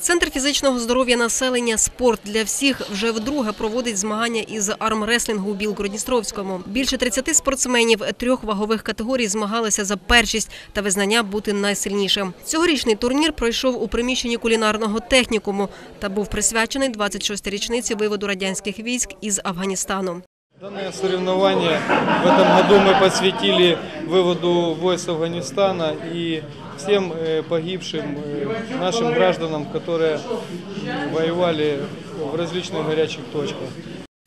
Центр фізичного здоров'я населення «Спорт для всіх» вже вдруге проводить змагання із армреслінгу у Білгородністровському. Більше 30 спортсменів трьох вагових категорій змагалися за першість та визнання бути найсильнішим. Цьогорічний турнір пройшов у приміщенні кулінарного технікуму та був присвячений 26-річниці виводу радянських військ із Афганістану. Данное соревнование в этом году мы посвятили выводу войск Афганистана и всем э, погибшим э, нашим гражданам, которые воевали в различных горячих точках.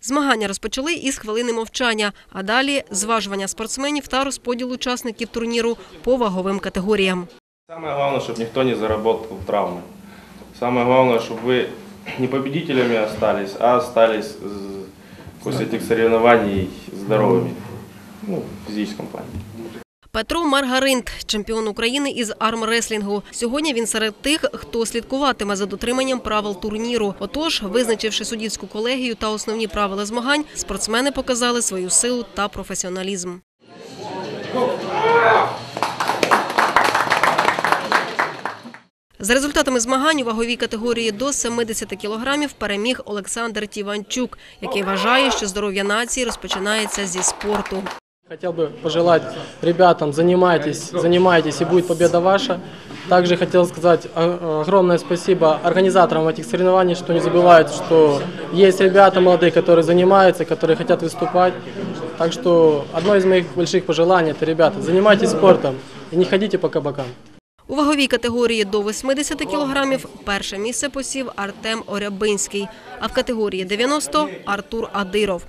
Змагання розпочали із хвилини мовчання, а далі зважування спортсменів та розподіл учасників турніру по ваговим категоріям. Самое главное, чтобы никто не заработал травмы. Самое главное, чтобы вы не победителями остались, а остались з- после этих соревнований здоровыми. Ну, в физическом плане. Петро Маргаринт, чемпіон України із армреслінгу. Сьогодні він серед тих, хто слідкуватиме за дотриманням правил турніру. Отож, визначивши суддівську колегію та основні правила змагань, спортсмени показали свою силу та професіоналізм. За результатами змагань у ваговій категорії до 70 кілограмів переміг Олександр Тіванчук, який вважає, що здоров'я нації розпочинається зі спорту. Хотел бы пожелать ребятам, занимайтесь, занимайтесь, и будет победа ваша. Также хотел сказать о- огромное спасибо организаторам этих соревнований, что не забывают, что есть ребята молодые, которые занимаются, которые хотят выступать. Так что одно из моих больших пожеланий – это, ребята, занимайтесь спортом и не ходите по кабакам. У ваговій категорії до 80 кілограмів перше місце посів Артем Орябинський, а в категорії 90 – Артур Адиров.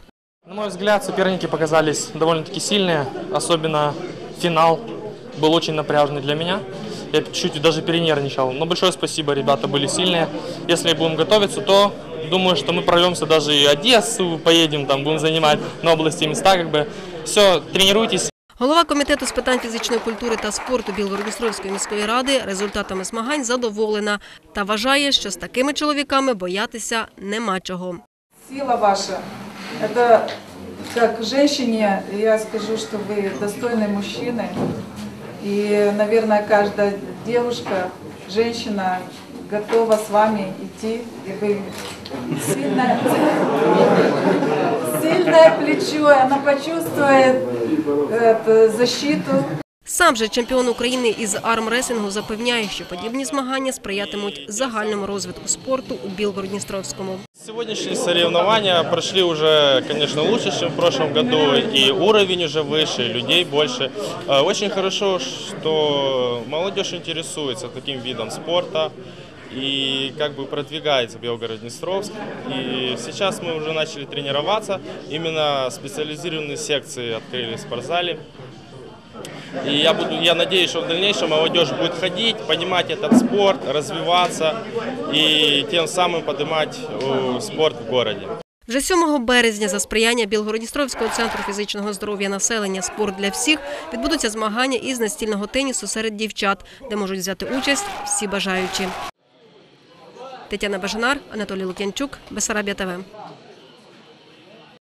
На мой взгляд, соперники показались довольно-таки сильные, особенно финал был очень напряженный для меня. Я чуть даже перенервничал, но большое спасибо, ребята были сильные. Если будем готовиться, то думаю, что мы прорвемся даже и Одессу, поедем там, будем занимать на области места, как бы. Все, тренируйтесь, Голова комітету з питань фізичної культури та спорту Білгородністровської міської ради результатами змагань задоволена та вважає, що з такими чоловіками боятися нема чого. Сила ваша, это как женщине, я скажу, что вы достойный мужчины. И, наверное, каждая девушка, женщина готова с вами идти. И вы сильное, сильное плечо, она почувствует эту защиту. Сам же чемпіон України із армреслінгу запевняє, що подібні змагання сприятимуть загальному розвитку спорту у Білгородністровському. Сегодняшние соревнования прошли уже, конечно, лучше, чем в прошлом году, и уровень уже выше, людей больше. Э, Очень хорошо, что молодежь интересуется таким видом спорта и как бы продвигается Белгород-Днестровск. И сейчас мы уже начали тренироваться, именно специализированные секции открыли в спортзале. И я, буду, я надеюсь, что в дальнейшем молодежь будет ходить, понимать этот спорт, развиваться и тем самым поднимать э, спорт в городе. Вже 7 березня за сприяння Білгородністровського центру фізичного здоров'я населення «Спорт для всіх» відбудуться змагання із настільного тенісу серед дівчат, де можуть взяти участь всі бажаючі. Тетяна Бажанар, Анатолій Лук'янчук, Бесарабія ТВ.